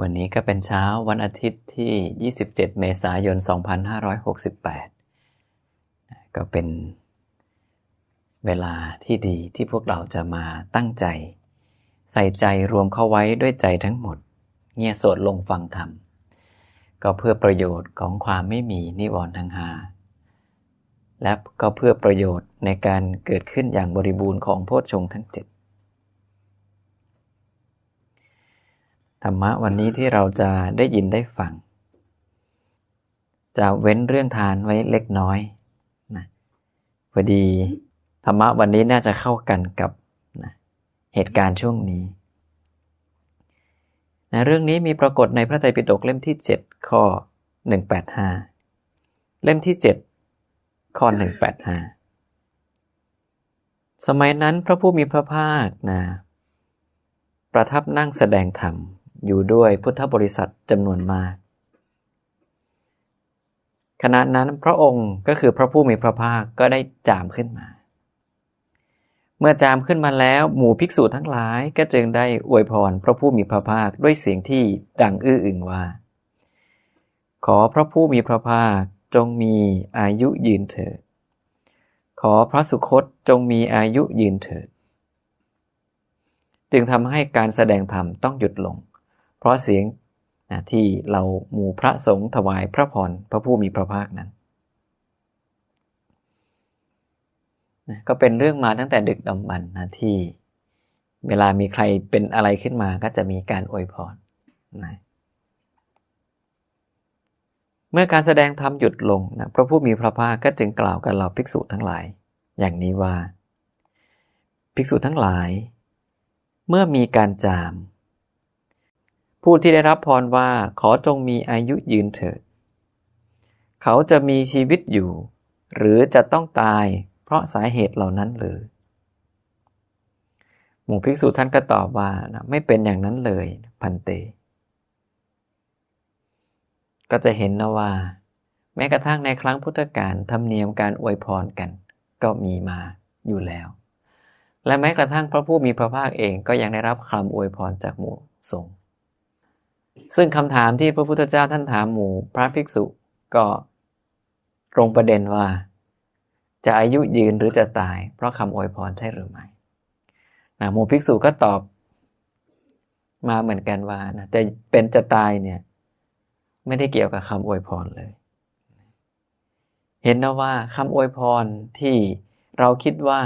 วันนี้ก็เป็นเช้าวันอาทิตย์ที่ 27 เมษายน 2568 ก็เป็นเวลาที่ดีที่พวกเราจะมาตั้งใจ ใส่ใจรวมเข้าไว้ด้วยใจทั้งหมด เงียยสดลงฟังธรรม ก็เพื่อประโยชน์ของความไม่มีนิวรณ์ทั้งหา และก็เพื่อประโยชน์ในการเกิดขึ้นอย่างบริบูรณ์ของโพชฌงค์ทั้งเจ็ด ธรรมะวันนี้ที่เราจะได้ยินได้ฟัง จะเว้นเรื่องทานไว้เล็กน้อยนะพอดีธรรมะวันนี้น่าจะเข้ากันกับนะเหตุการณ์ช่วงนี้นะเรื่องนี้มีปรากฏในพระไตรปิฎกเล่มที่ 7 ข้อ 185 เล่มที่ 7 ข้อ 185 สมัยนั้นพระผู้มีพระภาคนะประทับนั่งแสดงธรรม อยู่ด้วยพุทธบริษัทจำนวนมาก ขณะนั้นพระองค์ก็คือพระผู้มีพระภาคก็ได้จามขึ้นมา เมื่อจามขึ้นมาแล้วหมู่ภิกษุทั้งหลายก็จึงได้อวยพรพระผู้มีพระภาคด้วยเสียงที่ดังอื้ออึงว่า ขอพระผู้มีพระภาคจงมีอายุยืนเถิด ขอพระสุคตจงมีอายุยืนเถิด จึงทำให้การแสดงธรรมต้องหยุดลง เพราะเสียงที่เราหมู่พระสงฆ์ถวายพระพรพระผู้มีพระภาคนั้นนะก็เป็นเรื่องมาตั้งแต่ดึกดำบรรนะที่เวลามีใครเป็นอะไรขึ้นมาก็จะมีการอวยพรนะเมื่อการแสดงธรรมหยุดลงนะพระผู้มีพระภาคก็จึงกล่าวกับเราภิกษุทั้งหลาย อย่างนี้ว่า ภิกษุทั้งหลาย เมื่อมีการจาม ผู้ที่ได้รับพรว่าขอจงมีอายุยืนเถิด เขาจะมีชีวิตอยู่ หรือจะต้องตายเพราะสาเหตุเหล่านั้นหรือหมู่ภิกษุท่านก็ตอบว่านะไม่เป็นอย่างนั้นเลยพันเต ก็จะเห็นนะว่า แม้กระทั่งในครั้งพุทธกาลธรรมเนียมการอวยพรกัน ก็มีมาอยู่แล้ว และแม้กระทั่งพระผู้มีพระภาคเองก็ยังได้รับคำอวยพรจากหมู่สงฆ์ ซึ่งคำถามที่พระพุทธเจ้าท่านถามหมู่พระภิกษุก็ตรงประเด็นว่า จะอายุยืนหรือจะตาย เพราะคำอวยพรใช่หรือไม่นะหมู่ภิกษุก็ตอบมาเหมือนกันว่านะจะเป็นจะตายเนี่ย ไม่ได้เกี่ยวกับคำอวยพรเลย เห็นนะว่าคำอวยพรที่เราคิดว่า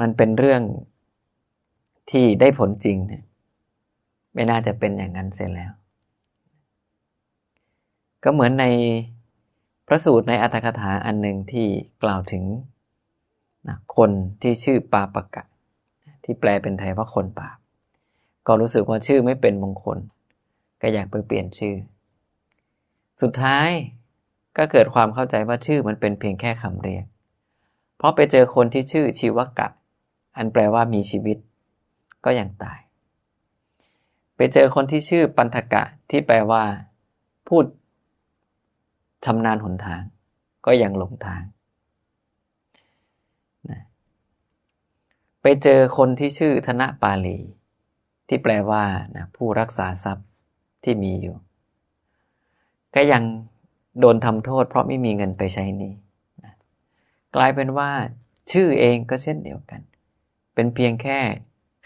มันเป็นเรื่องที่ได้ผลจริงเนี่ย ไม่น่าจะเป็นอย่างนั้นเสร็จแล้ว ก็เหมือนในพระสูตรในอัตถกถาอันหนึ่งที่กล่าวถึงนะคนที่ชื่อปาปะกะ ที่แปลเป็นไทยว่าคนบาปก็รู้สึกว่าชื่อไม่เป็นมงคล ก็อยากไปเปลี่ยนชื่อ สุดท้ายก็เกิดความเข้าใจว่าชื่อมันเป็นเพียงแค่คำเรียก เพราะไปเจอคนที่ชื่อชีวกะ อันแปลว่ามีชีวิต ก็ยังตาย ไปเจอคนที่ชื่อปันธกะที่แปลว่า พูดชำนาญหนทาง ก็ยังหลงทางนะไปเจอคนที่ชื่อธนปาลี ที่แปลว่านะผู้รักษาทรัพย์ที่มีอยู่ ก็ยังโดนทำโทษ เพราะไม่มีเงินไปใช้นี้นะกลายเป็นว่า ชื่อเองก็เช่นเดียวกัน เป็นเพียงแค่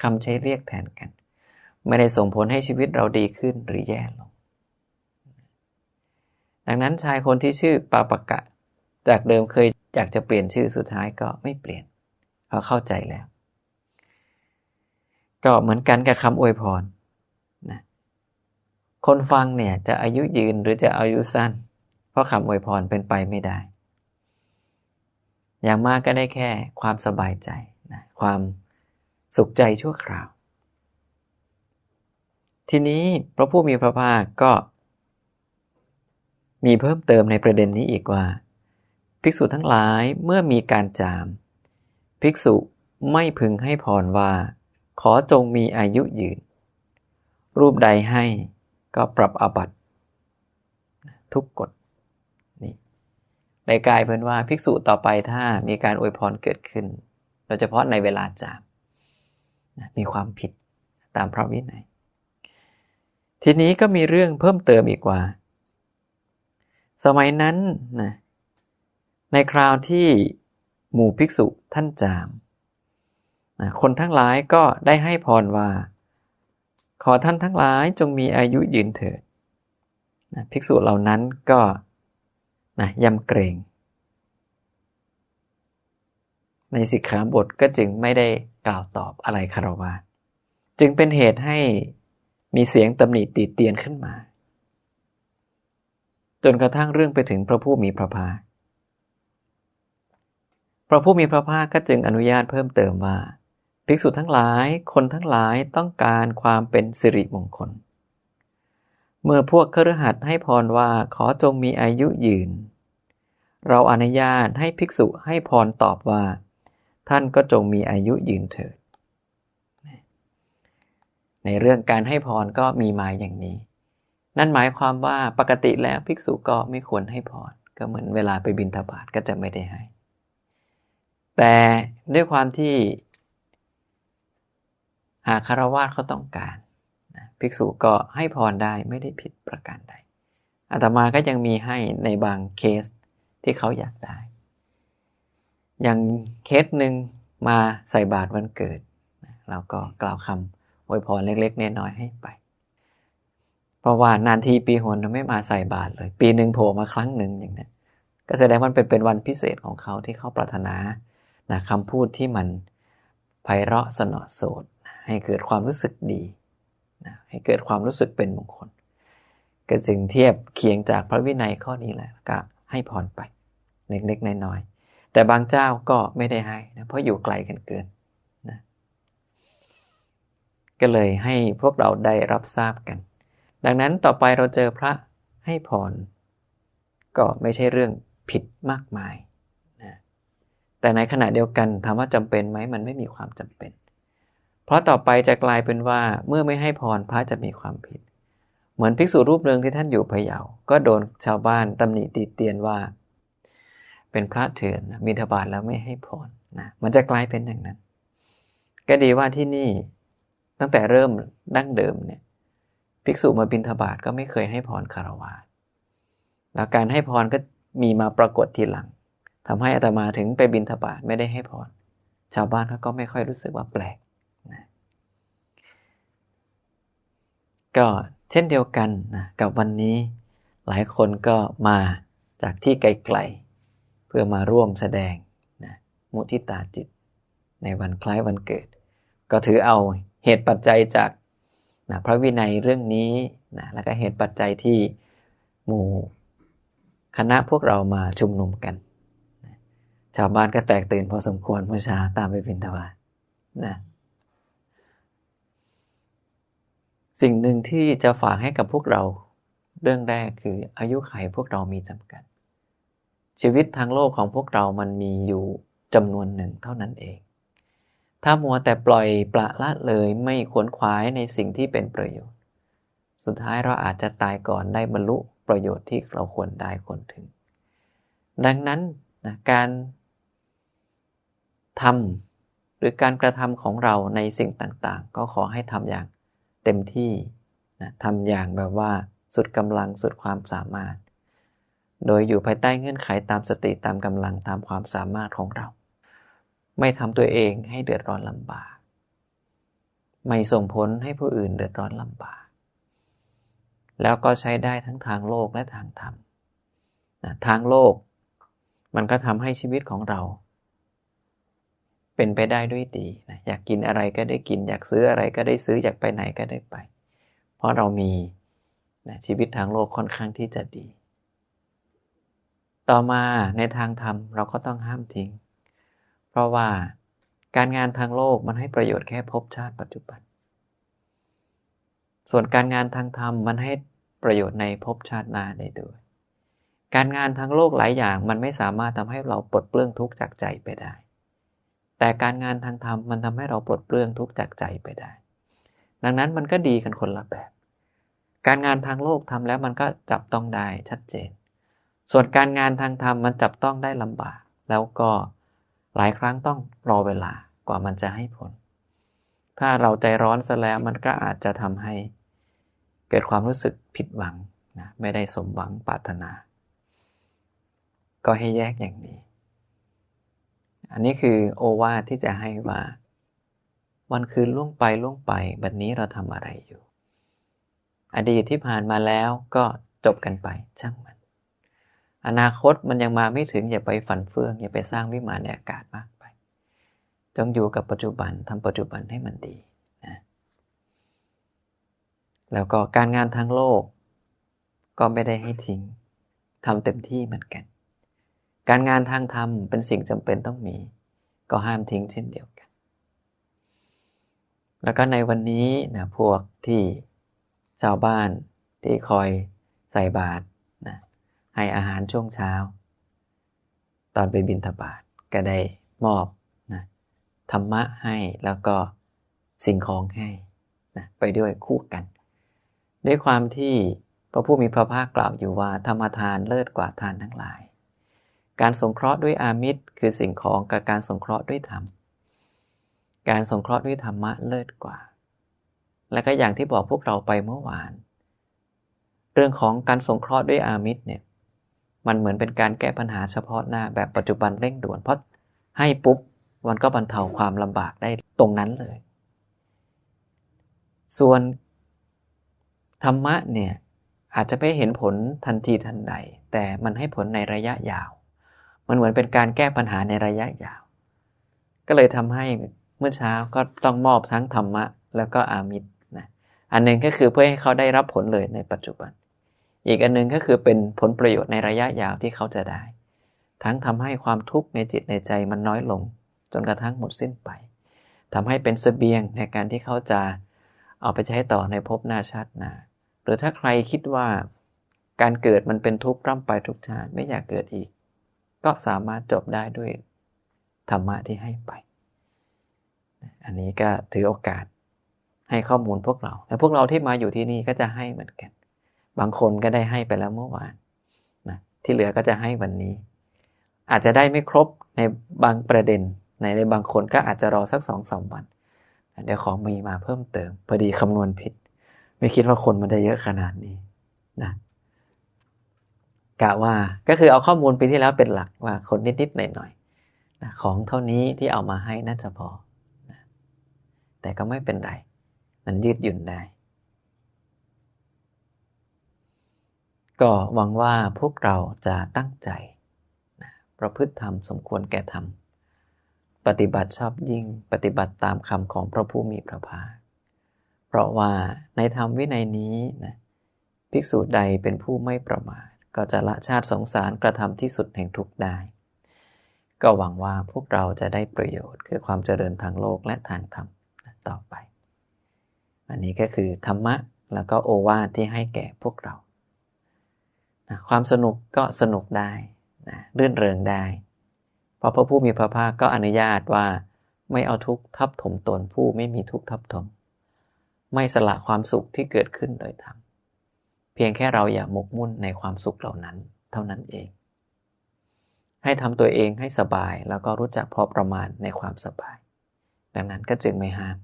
คำใช้เรียกแทนกัน ไม่ได้ส่งผลให้ชีวิตเราดีขึ้นหรือแย่ลง ดังนั้นชายคนที่ชื่อปาปะกะ จากเดิมเคยอยากจะเปลี่ยนชื่อสุดท้ายก็ไม่เปลี่ยนเพราะเข้าใจแล้ว ก็เหมือนกันกับคำอวยพรนะคนฟังเนี่ยจะอายุยืนหรือจะอายุสั้น เพราะคำอวยพรเป็นไปไม่ได้ อย่างมากก็ได้แค่ความสบายใจนะความสุขใจชั่วคราว ทีนี้พระผู้มีพระภาคก็ มีเพิ่มเติมในประเด็นนี้อีกว่า ภิกษุทั้งหลายเมื่อมีการจาม ภิกษุไม่พึงให้พรว่า ขอจงมีอายุยืน รูปใดให้ก็ปรับอาบัติทุกกฎนี่ในกายเป็นว่าภิกษุต่อไปถ้ามีการอวยพรเกิดขึ้นโดยเฉพาะในเวลาจามมีความผิดตามพระวินัย ทีนี้ก็มีเรื่องเพิ่มเติมอีกว่า สมัยนั้นนะในคราวที่หมู่ภิกษุท่านจามนะคนทั้งหลายก็ได้ให้พรว่า ขอท่านทั้งหลายจงมีอายุยืนเถิดนะภิกษุเหล่านั้นก็นะยำเกรง ในสิกขาบทก็จึงไม่ได้กล่าวตอบอะไรคารวะจึงเป็นเหตุให้ มีเสียงตำหนิติเตียนขึ้นมา จนกระทั่งเรื่องไปถึงพระผู้มีพระภาค พระผู้มีพระภาคก็จึงอนุญาตเพิ่มเติมว่า ภิกษุทั้งหลายคนทั้งหลายต้องการความเป็นสิริมงคล เมื่อพวกครหัสให้พรว่าขอจงมีอายุยืน เราอนุญาตให้ภิกษุให้พรตอบว่า ท่านก็จงมีอายุยืนเถิด ในเรื่องการให้พรก็มีมาอย่างนี้ นั่นหมายความว่าปกติแล้วภิกษุก็ไม่ควรให้พรก็เหมือนเวลาไปบิณฑบาตก็จะไม่ได้ให้ แต่ด้วยความที่ หากคารวะเขาต้องการภิกษุก็ให้พรได้ไม่ได้ผิดประการใดอาตมาก็ยังมีให้ในบางเคสที่เขาอยากได้ อย่างเคสหนึ่งมาใส่บาตรวันเกิด เราก็กล่าวคำ อวยพรเล็กๆน้อยๆให้ไป เพราะว่านานทีปีหนไม่มาใส่บาตรเลย ปีหนึ่งโผล่มาครั้งหนึ่งอย่างนี้ก็แสดงมันเป็นเป็นวันพิเศษของเขาที่เขาปรารถนานะคำพูดที่มันไพเราะสนอโสดให้เกิดความรู้สึกดีนะให้เกิดความรู้สึกเป็นมงคลก็จึงเทียบเคียงจากพระวินัยข้อนี้แหละก็ให้พรไปเล็กๆน้อยๆแต่บางเจ้าก็ไม่ได้ให้นะเพราะอยู่ไกลกันเกิน ก็เลยให้พวกเราได้รับทราบกัน ดังนั้นต่อไปเราเจอพระให้พรก็ไม่ใช่เรื่องผิดมากมายนะแต่ในขณะเดียวกันถามว่าจำเป็นไหมมันไม่มีความจำเป็น เพราะต่อไปจะกลายเป็นว่าเมื่อไม่ให้พรพระจะมีความผิด เหมือนภิกษุรูปเรืองที่ท่านอยู่พะเยา ก็โดนชาวบ้านตำหนิตีเตียนว่า เป็นพระเถื่อนมีทบาทแล้วไม่ให้พรนะมันจะกลายเป็นอย่างนั้น ก็ดีว่าที่นี่ ตั้งแต่เริ่มดั้งเดิมเนี่ยภิกษุมาบิณฑบาตก็ไม่เคยให้พรคารวะแล้วการให้พรก็มีมาปรากฏทีหลังทำให้อาตมาถึงไปบิณฑบาตไม่ได้ให้พร ชาวบ้านเขาก็ไม่ค่อยรู้สึกว่าแปลกนะก็เช่นเดียวกันนะกับวันนี้หลายคนก็มาจากที่ไกลๆ เพื่อมาร่วมแสดงนะมุทิตาจิต ในวันคล้ายวันเกิด ก็ถือเอา เหตุปัจจัยจากนะพระวินัยเรื่องนี้นะแล้วก็เหตุปัจจัยที่หมู่คณะพวกเรามาชุมนุมกันนะชาวบ้านก็แตกตื่นพอสมควรเมื่อเช้าตามไปบิณฑบาตนะสิ่งหนึ่งที่จะฝากให้กับพวกเราเรื่องแรกคืออายุไขพวกเรามีจำกัด ชีวิตทางโลกของพวกเรามันมีอยู่จำนวนหนึ่งเท่านั้นเอง ถ้ามัวแต่ปล่อยปละละเลยไม่ขวนขวายในสิ่งที่เป็นประโยชน์ สุดท้ายเราอาจจะตายก่อนได้บรรลุประโยชน์ที่เราควรได้ควรถึง ดังนั้นนะการทำหรือการกระทำของเราในสิ่งต่างๆ ก็ขอให้ทำอย่างเต็มที่นะทำอย่างแบบว่าสุดกำลังสุดความสามารถ โดยอยู่ภายใต้เงื่อนไขตามสติตามกำลังตามความสามารถของเรา ไม่ทำตัวเองให้เดือดร้อนลำบาก ไม่ส่งผลให้ผู้อื่นเดือดร้อนลำบาก แล้วก็ใช้ได้ทั้งทางโลกและทางธรรมนะทางโลก มันก็ทำให้ชีวิตของเรา เป็นไปได้ด้วยดีนะอยากกินอะไรก็ได้กิน อยากซื้ออะไรก็ได้ซื้ออยากไปไหนก็ได้ไป เพราะเรามีนะชีวิตทางโลกค่อนข้างที่จะดี ต่อมาในทางธรรมเราก็ต้องห้ามทิ้ง เพราะว่าการงานทางโลกมันให้ประโยชน์แค่พบชาติปัจจุบัน ส่วนการงานทางธรรมมันให้ประโยชน์ในภพชาติหน้าได้ด้วย การงานทางโลกหลายอย่างมันไม่สามารถทำให้เราปลดเปลื้องทุกข์จากใจไปได้ แต่การงานทางธรรมมันทำให้เราปลดเปลื้องทุกข์จากใจไปได้ ดังนั้นมันก็ดีกันคนละแบบ การงานทางโลกทำแล้วมันก็จับต้องได้ชัดเจน ส่วนการงานทางธรรมมันจับต้องได้ลำบาก แล้วก็ หลายครั้งต้องรอเวลากว่ามันจะให้ผล ถ้าเราใจร้อนซะแล้วมันก็อาจจะทำให้เกิดความรู้สึกผิดหวังนะไม่ได้สมหวังปรารถนา ก็ให้แยกอย่างนี้ อันนี้คือโอวาทที่จะให้ว่า วันคืนล่วงไปล่วงไปบัดนนี้เราทำอะไรอยู่ อดีตที่ผ่านมาแล้วก็จบกันไปช่างมัน อนาคตมันยังมาไม่ถึงอย่าไปฝันเฟือง อย่าไปสร้างวิมานในอากาศมากไป จงอยู่กับปัจจุบันทำปัจจุบันให้มันดีนะแล้วก็การงานทางโลก ก็ไม่ได้ให้ทิ้งทำเต็มที่เหมือนกัน การงานทางธรรมเป็นสิ่งจำเป็นต้องมี ก็ห้ามทิ้งเช่นเดียวกัน แล้วก็ในวันนี้นะพวกที่ชาวบ้านที่คอยใส่บาตร ให้อาหารช่วงเช้า ตอนไปบิณฑบาตก็ได้มอบนะธรรมะให้แล้วก็สิ่งของให้นะไปด้วยคู่กัน ด้วยความที่พระผู้มีพระภาคกล่าวอยู่ว่าธรรมทานเลิศกว่าทานทั้งหลาย การสงเคราะห์ด้วยอามิตร คือสิ่งของกับการสงเคราะห์ด้วยธรรม การสงเคราะห์ด้วยธรรมะเลิศกว่า และก็อย่างที่บอกพวกเราไปเมื่อวาน เรื่องของการสงเคราะห์ด้วยอามิตรเนี่ย มันเหมือนเป็นการแก้ปัญหาเฉพาะหน้าแบบปัจจุบันเร่งด่วนเพราะให้ปุ๊บมันก็บรรเทาความลำบากได้ตรงนั้นเลย ส่วนธรรมะเนี่ยอาจจะไม่เห็นผลทันทีทันใด แต่มันให้ผลในระยะยาว มันเหมือนเป็นการแก้ปัญหาในระยะยาว ก็เลยทำให้เมื่อเช้าก็ต้องมอบทั้งธรรมะ แล้วก็อามิตรนะอันหนึ่งก็คือเพื่อให้เขาได้รับผลเลยในปัจจุบัน อีกอันหนึ่งก็คือเป็นผลประโยชน์ในระยะยาวที่เขาจะได้ ทั้งทำให้ความทุกข์ในจิตในใจมันน้อยลง จนกระทั่งหมดสิ้นไปทำให้เป็นเสบียงในการที่เขาจะเอาไปใช้ต่อในภพหน้าชาติหน้าหรือถ้าใครคิดว่าการเกิดมันเป็นทุกข์ร่ำไปทุกชาติไม่อยากเกิดอีก ก็สามารถจบได้ด้วยธรรมะที่ให้ไป อันนี้ก็ถือโอกาสให้ข้อมูลพวกเรา แต่พวกเราที่มาอยู่ที่นี่ก็จะให้เหมือนกัน บางคนก็ได้ให้ไปแล้วเมื่อวานนะที่เหลือก็จะให้วันนี้ อาจจะได้ไม่ครบในบางประเด็น ในในบางคนก็อาจจะรอสักสองสามวันเดี๋ยวของมีมาเพิ่มเติม พอดีคำนวณผิด ไม่คิดว่าคนมันจะเยอะขนาดนี้นะกะว่าก็คือเอาข้อมูลปีที่แล้วเป็นหลักว่าคนนิดๆหน่อยๆนะของเท่านี้ที่เอามาให้น่าจะพอนะแต่ก็ไม่เป็นไร มันยืดหยุ่นได้ ก็หวังว่าพวกเราจะตั้งใจนะประพฤติธรรมสมควรแก่ธรรม ปฏิบัติชอบยิ่งปฏิบัติตามคำของพระผู้มีพระภาค เพราะว่าในธรรมวินัยนี้นะภิกษุใดเป็นผู้ไม่ประมาท ก็จะละชาติสงสารกระทำที่สุดแห่งทุกข์ได้ ก็หวังว่าพวกเราจะได้ประโยชน์คือความเจริญทางโลกและทางธรรมต่อไป อันนี้ก็คือธรรมะแล้วก็โอวาทที่ให้แก่พวกเรา นะความสนุกก็สนุกได้นะรื่นเริงได้ เพราะพระผู้มีพระภาคก็อนุญาตว่าไม่เอาทุกข์ทับถมตนผู้ไม่มีทุกข์ทับถม ไม่สละความสุขที่เกิดขึ้นโดยธรรมเพียงแค่เราอย่าหมกมุ่นในความสุขเหล่านั้น เท่านั้นเอง ให้ทำตัวเองให้สบายแล้วก็รู้จักพอประมาณในความสบาย ดังนั้นก็จึงไม่ห้าม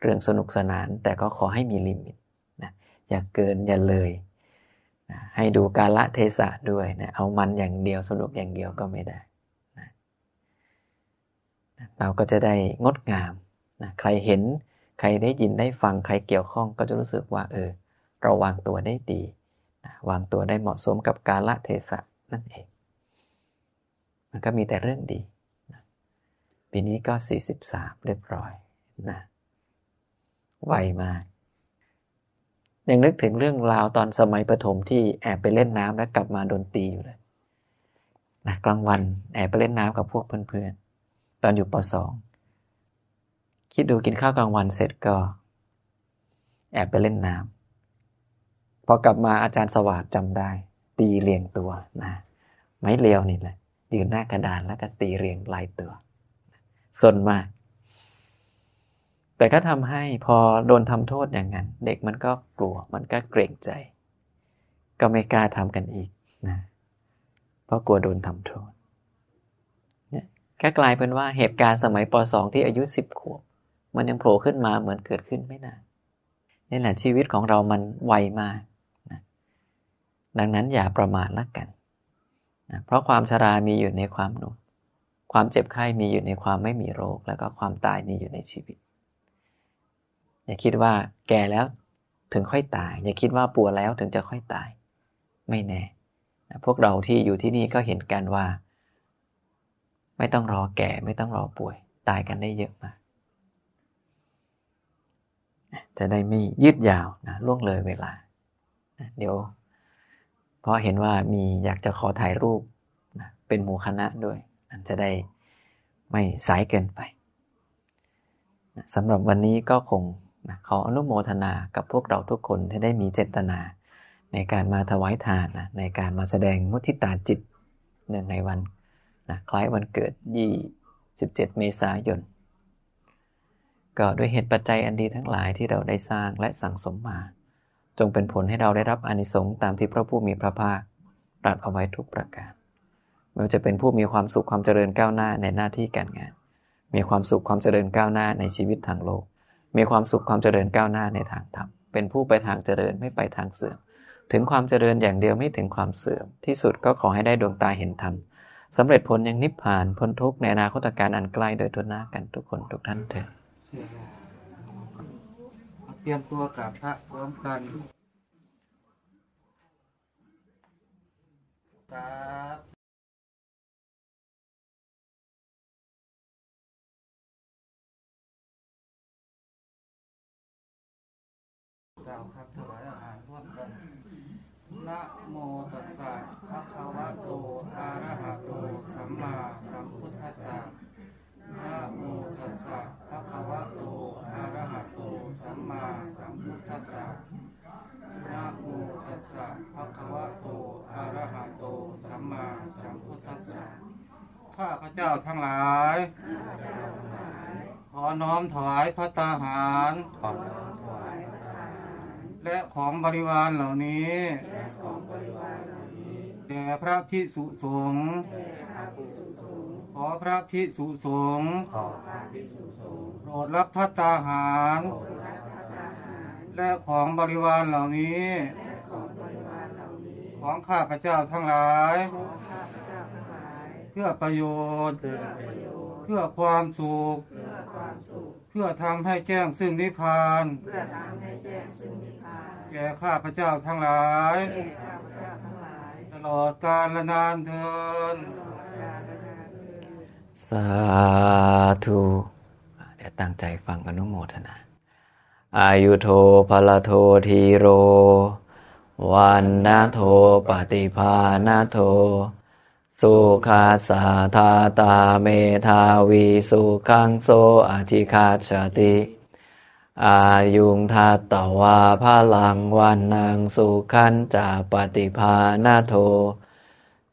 เรื่องสนุกสนานแต่ก็ขอให้มีลิมิตนะอย่าเกินอย่าเลย นะให้ดูกาละเทศะด้วยนะเอามันอย่างเดียวสนุกอย่างเดียวก็ไม่ได้นะเราก็จะได้งดงามนะใครเห็นใครได้ยินได้ฟังใครเกี่ยวข้องก็จะรู้สึกว่า เออ เราวางตัวได้ดีนะวางตัวได้เหมาะสมกับกาละเทศะนั่นเอง มันก็มีแต่เรื่องดีนะปีนี้ก็ 43 เรียบร้อยนะไวมาก ยังนึกถึงเรื่องราวตอนสมัยประถมที่แอบไปเล่นน้ำแล้วกลับมาโดนตีอยู่เลยนะกลางวันแอบไปเล่นน้ำกับพวกเพื่อนๆตอนอยู่ป .2 คิดดูกินข้าวกลางวันเสร็จก็ แอบไปเล่นน้ำพอกลับมาอาจารย์สวัสดจำได้ ตีเรียงตัวนะไม้เรียวนี่แหละยืนหน้ากระดานแล้วก็ตีเรียงลายตัวสนมาก แต่ก็ทำให้พอโดนทำโทษอย่างนั้น เด็กมันก็กลัวมันก็เกรงใจ ก็ไม่กล้าทำกันอีกนะเพราะกลัวโดนทำโทษเนี่ยก็กลายเป็นว่าเหตุการณ์สมัยป .2 ที่อายุ 10 ขวบ มันยังโผล่ขึ้นมาเหมือนเกิดขึ้นไม่นานนี่แหละชีวิตของเรามันไวมากนะดังนั้นอย่าประมาทละกันนะเพราะความชรามีอยู่ในความหนุ่มความเจ็บไข้มีอยู่ในความไม่มีโรค แล้วก็ความตายมีอยู่ในชีวิต อย่าคิดว่าแก่แล้วถึงค่อยตาย อย่าคิดว่าป่วยแล้วถึงจะค่อยตาย ไม่แน่พวกเราที่อยู่ที่นี่ก็เห็นกันว่า ไม่ต้องรอแก่ไม่ต้องรอป่วย ตายกันได้เยอะมาก จะได้ไม่ยืดยาวนะล่วงเลยเวลา เดี๋ยวเพราะเห็นว่ามีอยากจะขอถ่ายรูปนะเป็นหมู่คณะด้วยนั่นจะได้ไม่สายเกินไปสำหรับวันนี้ก็คง นะขออนุโมทนากับพวกเราทุกคนที่ได้มีเจตนา ในการมาถวายทานนะในการมาแสดงมุทิตาจิตเนื่องในวันนะคล้ายวันเกิด 27 เมษายน ก็ด้วยเหตุปัจจัยอันดีทั้งหลายที่เราได้สร้างและสั่งสมมา จงเป็นผลให้เราได้รับอานิสงส์ตามที่พระผู้มีพระภาคตรัสเอาไว้ทุกประการไม่ว่าจะเป็นผู้มีความสุขความเจริญก้าวหน้าในหน้าที่การงาน มีความสุขความเจริญก้าวหน้าในชีวิตทางโลก มีความสุขความเจริญก้าวหน้าในทางธรรม เป็นผู้ไปทางเจริญไม่ไปทางเสื่อม ถึงความเจริญอย่างเดียวไม่ถึงความเสื่อม ที่สุดก็ขอให้ได้ดวงตาเห็นธรรมสำเร็จผลอยังนิพพานพ้นทุกข์ในอนาคตการอันใกล้โดยทุนหน้ากันทุกคนทุกท่านเถิดเตรียมตัวกับพระพร้อมกันครับ กล่าวคำถวายอาหารร่วมกันนะโมตัสสะภะคะวะโต อะระหะโต สัมมาสัมพุทธัสสะนะโมตัสสะภะคะวะโต อะระหะโต สัมมาสัมพุทธัสสะนะโมตัสสะภะคะวะโต อะระหะโต สัมมาสัมพุทธัสสะข้าพระเจ้าทั้งหลาย ขอน้อมถวายพระตาหาร และของบริวารเหล่านี้แด่พระพิสุสงฆ์ขอพระพิสุสงฆ์โปรดรับพัตตาหารและของบริวารเหล่านี้ ของข้าพเจ้าทั้งหลายเพื่อประโยชน์เพื่อ ความสุขเพื่อทำให้แจ้งซึ่งนิพพานแก่ข้าพเจ้าทั้งหลายตลอดกาลนานเทินสาธุเดี๋ยวตั้งใจฟังอนุโมทนาอายุโทภลโททีโร วันนาโทปฏิภาณโท สุขาสาธาตาเมธาวีสุขังโซอธิคาชติ อายุงทัตตวาพลังวันนางสุขันจะปฏิภาณโท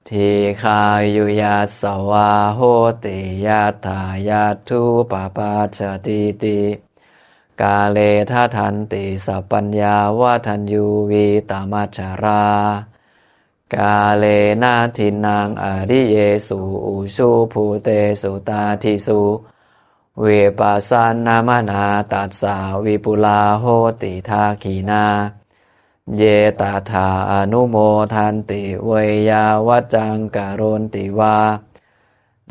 ทีคายุยาสวาโหติยาถายาทุปปาชติติกาเลทัทันติสัพปัญญาวาทันยูวีตามัจจารา กาเลนาทินังอริเยสุอุชุภูเตสุตาทิสุเวปัสสนามนาตัสสาวิปุลาโหติทาขีนา เยตาถาอนุโมทันติเวยาวัจจังกโรนติวา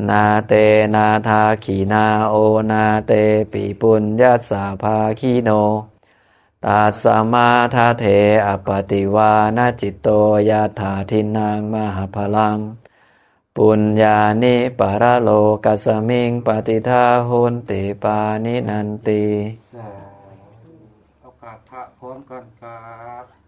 นาเตนาทาขีนาโอนาเตปิปุญญาสาภาคีโน ตัสมาทาเทอปติวานาจิตโตยาถาทินังมหาพลัง ปุญญานิปะระโลกัสมิงปฏิทาหุนติปานินันติโอกาสพระพร้อมกันครับ